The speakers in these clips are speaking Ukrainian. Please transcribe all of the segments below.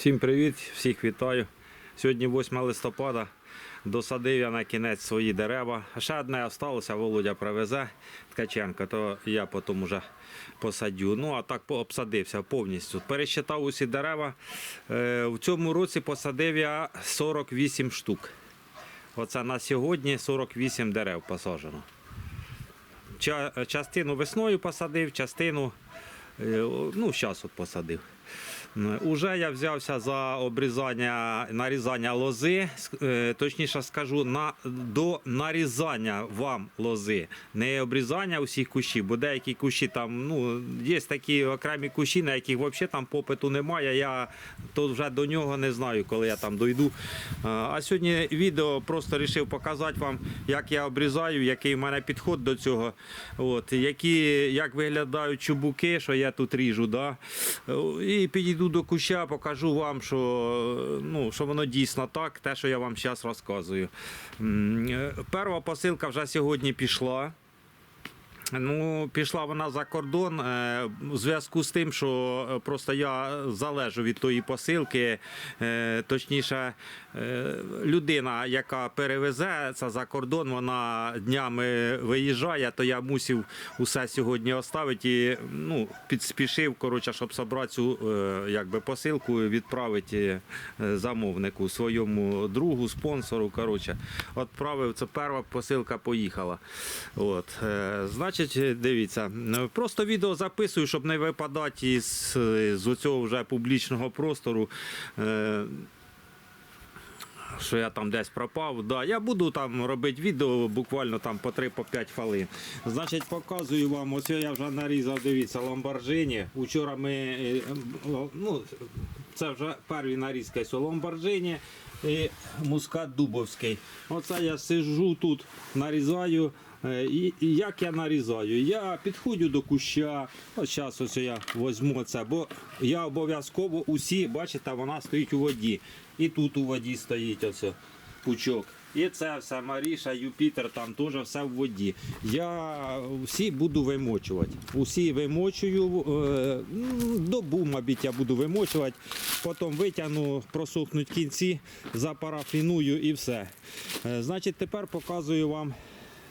Всім привіт, всіх вітаю. Сьогодні 8 листопада. Досадив я на кінець свої дерева. Ще одне залишилося, Володя привезе Ткаченко, то я потім вже посадю. Ну а так обсадився повністю. Пересчитав усі дерева. Е, В цьому році посадив я 48 штук. Оце на сьогодні 48 дерев посаджено. Частину весною посадив, частину е, ну, зараз от посадив. Уже я взявся за обрізання, нарізання лози, е, точніше скажу, на, до нарізання вам лози, не обрізання усіх кущів, бо деякі кущі там, ну, є такі окремі кущі, на яких взагалі там попиту немає. Я то вже до нього не знаю, коли я там дойду. А, А сьогодні відео просто вирішив показати вам, як я обрізаю, який в мене підход до цього. От, які, як виглядають чубуки, що я тут ріжу. Да? І підійду до куща, покажу вам, що, ну, що воно дійсно так, те, що я вам зараз розказую. Е, Перша посилка вже сьогодні пішла. Ну, пішла вона за кордон е, у зв'язку з тим, що е, просто я залежу від тої посилки. Е, Точніше, е, людина, яка перевезе це за кордон, вона днями виїжджає, то я мусив усе сьогодні оставити і ну, підспішив, коротше, щоб зібрати цю е, якби, посилку відправити е, замовнику, своєму другу, спонсору. Коротше, відправив, це перша посилка поїхала. От, е, значить, дивіться, е, просто відео записую, щоб не випадати із, з цього вже публічного простору. Е, що я там десь пропав. Да, я буду там робити відео буквально там по 3-5 хвилин. Значить, показую вам, ось я вже нарізав, дивіться, ламборджині. Учора ми, е, ну, це вже перві нарізки ламборджині і мускат дубовський. Оце я сижу тут, нарізаю. Е, як я нарізаю? Я підходжу до куща. Ось зараз ось я візьму це, бо я обов'язково усі, бачите, вона стоїть у воді. І тут у воді стоїть оце пучок. І це все Маріша, Юпітер, там теж все в воді. Я всі буду вимочувати. Усі вимочую, е, добу, мабуть, я буду вимочувати. Потім витягну, просохнуть кінці, запарафіную і все. Е, Значить, тепер показую вам.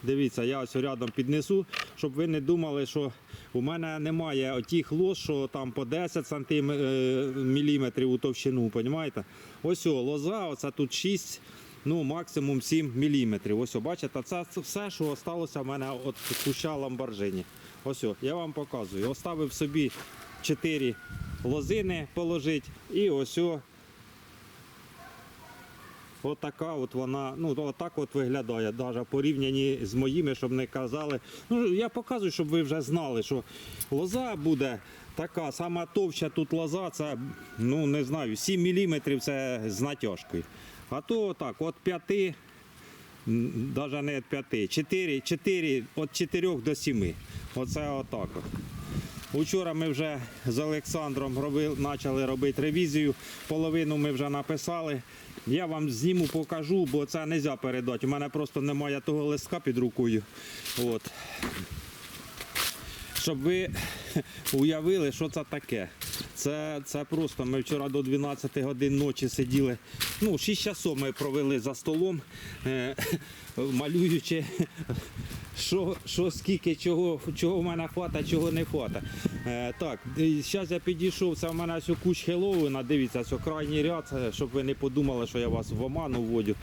Дивіться, я ось рядом піднесу, щоб ви не думали, що у мене немає отих лос, що там по 10 сантим, е, міліметрів у товщину, розумієте? Ось лоза, оце тут 6, ну максимум 7 міліметрів. Ось бачите, це все, що залишилося в мене від куща ламборджині. Ось о, я вам показую. Оставив собі 4 лозини положити і ось о, Отака от вона, ну отак от виглядає, навіть порівняні з моїми, щоб не казали. Ну, я показую, щоб ви вже знали, що лоза буде така, сама товща тут лоза, це, ну не знаю, 7 мм це з натяжкою. А то отак, от 5, навіть не від 5, 4, 4, від 4 до 7. Оце отак. От. Учора ми вже з Олександром робили, почали робити ревізію. Половину ми вже написали. Я вам зніму покажу, бо це не можна передати. У мене просто немає того листка під рукою. От. Щоб ви уявили, що це таке. Це, це просто ми вчора до 12 годин ночі сиділи. Ну, 6 часов ми провели за столом, е, малюючи що, що скільки, чого, чого в мене хвата, чого не хвата. Е, так, зараз я підійшов, це в мене ось кущ Хеллоуіна, дивіться, ось крайній ряд, е, щоб ви не подумали, що я вас в оману вводю.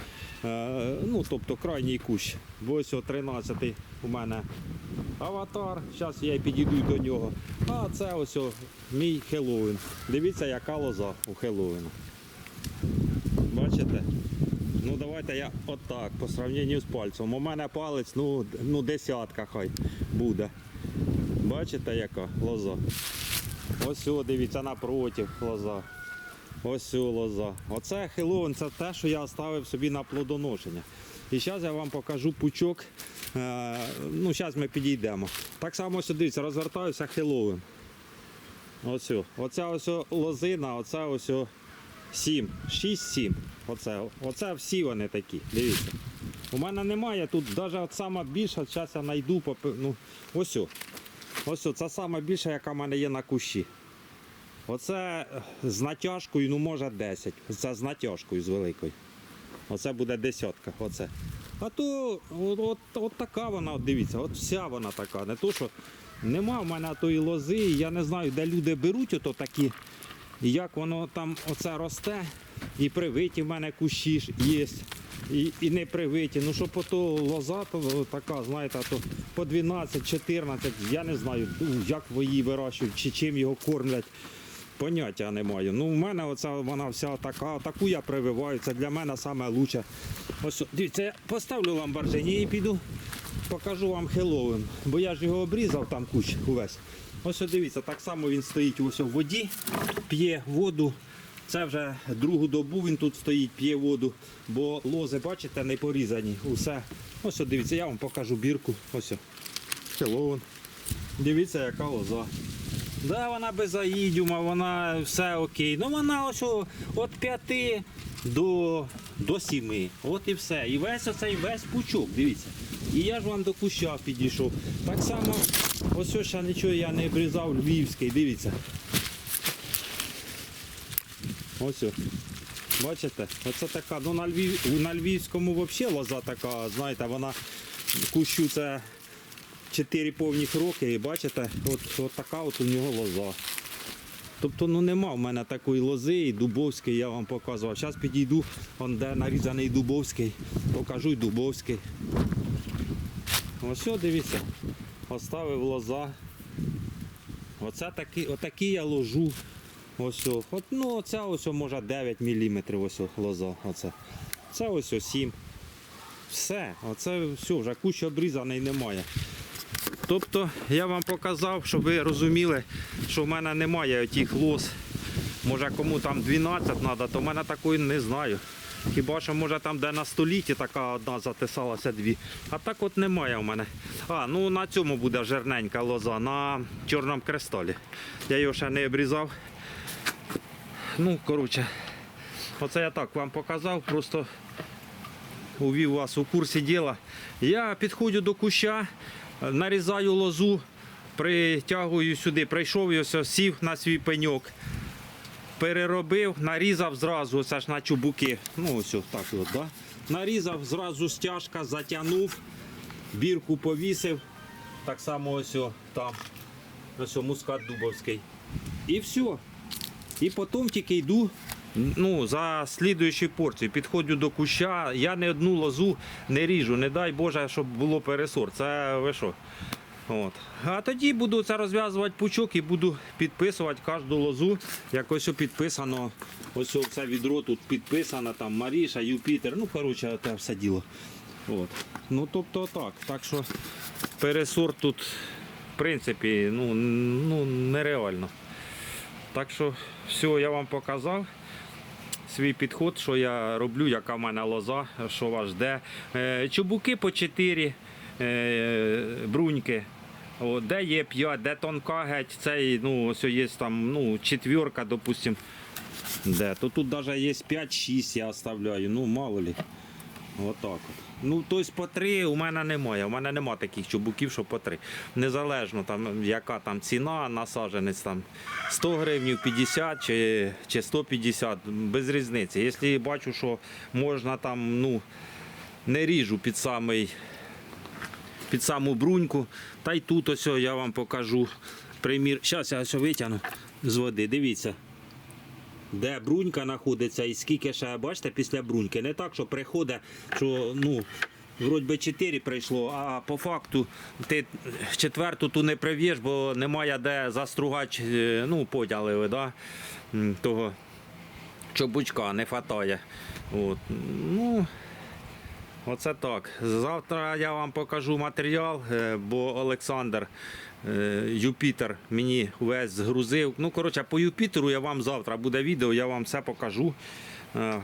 Е, ну, тобто крайній кущ. Бо ось о 13 у мене аватар, зараз я підійду до нього. А це ось о, мій Хеллоуін. Дивіться, яка лоза у Хеллоуіна. Бачите? Ну давайте я отак, по сравненню з пальцем. У мене палець, ну, ну десятка хай буде. Бачите, яка лоза? Ось о, дивіться, напротив лоза. Ось о, лоза. Оце Хеллоуін, це те, що я оставив собі на плодоношення. І зараз я вам покажу пучок. Е, ну, зараз ми підійдемо. Так само ось, розвертаюся Хеллоуін. Ось, о. оця ось лозина, оце ось 7, 6-7. Оце, оце всі вони такі. Дивіться. У мене немає тут, навіть от сама більша, зараз я знайду. Ну, ось. Ось це сама більша, яка в мене є на кущі. Оце з натяжкою, ну може 10. Це з натяжкою з великою. Оце буде десятка. Оце. А то от, от, от така вона, от дивіться, от вся вона така. Не то, що нема в мене тої лози, я не знаю, де люди беруть ото такі, як воно там оце росте. І привиті в мене кущі є. І, і не привиті. Ну що по лоза, то така, знаєте, то по 12-14, я не знаю, ну, як її вирощують, чи чим його кормлять. Поняття не маю. Ну, у мене оця вона вся така, таку я прививаю. Це для мене лучше. Ось, дивіться, я поставлю ламборджині і піду, покажу вам Хеллоуін. Бо я ж його обрізав там кущ увесь. Ось дивіться, так само він стоїть ось у воді, п'є воду. Це вже другу добу він тут стоїть, п'є воду, бо лози, бачите, не порізані. Усе. Ось дивіться, я вам покажу бірку. Ось. о. Дивіться, яка лоза. Да, вона без аїдіума, вона все окей. Ну вона ось від 5 до, до 7. От і все. І весь оцей весь пучок, дивіться. І я ж вам до куща підійшов. Так само, ось ось ще нічого я не обрізав львівський, дивіться. Ось. Бачите? Оце така, ну на, Львів, на Львівському взагалі лоза така, знаєте, вона кущу це 4 повних роки, і бачите, от, от така от у нього лоза. Тобто ну нема в мене такої лози і дубовський я вам показував. Зараз підійду, он де нарізаний дубовський, покажу й дубовський. Ось дивіться, оставив лоза. Оце такі, отакі я ложу. Ось, от, ну оця ось може 9 мм ось лоза. Оце. Це ось о 7. Все, оце все, вже кущ обрізаний немає. Тобто я вам показав, щоб ви розуміли, що в мене немає тих лоз. Може кому там 12 треба, то в мене такої не знаю. Хіба що може там де на столітті така одна затисалася дві. А так от немає в мене. А, ну на цьому буде жирненька лоза, на чорному кристалі. Я його ще не обрізав. Ну, коротше, оце я так вам показав, просто увів вас у курсі діла. Я підходжу до куща, нарізаю лозу, притягую сюди, прийшов сів на свій пеньок. Переробив, нарізав зразу, це ж на чубуки. Ну ось так от, да? Нарізав, зразу стяжка, затягнув, бірку повісив. Так само ось там. Ось мускат дубовський. І все. І потім тільки йду ну, за слідуючою порцією. Підходжу до куща, я не одну лозу не ріжу, не дай Боже, щоб було пересор. Це ви що? От. А тоді буду це розв'язувати пучок і буду підписувати кожну лозу. Як ось підписано, ось це відро тут підписано, там Маріша, Юпітер, ну коротше, те все діло. От. Ну тобто так. Так що пересор тут, в принципі, ну, ну нереально. Так що все, я вам показав свій підход, що я роблю, яка в мене лоза, що вас жде. Е, Чубуки по 4 е, бруньки. О, де є 5, де тонка геть, цей, ну, ось є там, ну, четверка, допустим. Де? То тут навіть є 5-6 я оставляю, ну мало ли. Отак от. Ну, тобто по три у мене немає. У мене немає таких чубуків, що по три. Незалежно там, яка там ціна на саджанець, там 100 гривень, 50 чи, чи 150, без різниці. Якщо бачу, що можна там, ну, не ріжу під самий під саму бруньку. Та й тут ось я вам покажу примір. Зараз я ось витягну з води. Дивіться. Де брунька знаходиться і скільки ще, бачите, після бруньки. Не так, що приходить, що ну, вроді би 4 прийшло, а по факту ти четверту ту не прив'єш, бо немає де застругати, е, ну, подяли да? того чобучка не вистачає. От. Ну, Оце так. Завтра я вам покажу матеріал, е, бо Олександр е, Юпітер мені весь згрузив. Ну, коротше, по Юпітеру я вам завтра буде відео, я вам все покажу. Е,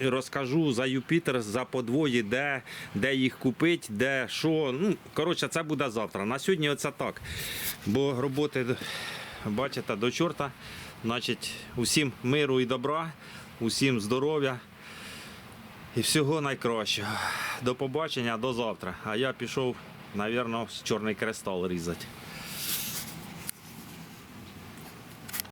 Розкажу за Юпітер, за подвої, де, де їх купити, де що. Ну, коротше, це буде завтра. На сьогодні оце так. Бо роботи, бачите, до чорта. Значить, усім миру і добра, усім здоров'я. І всього найкращого. До побачення, до завтра. А я пішов, мабуть, чорний кристал різати.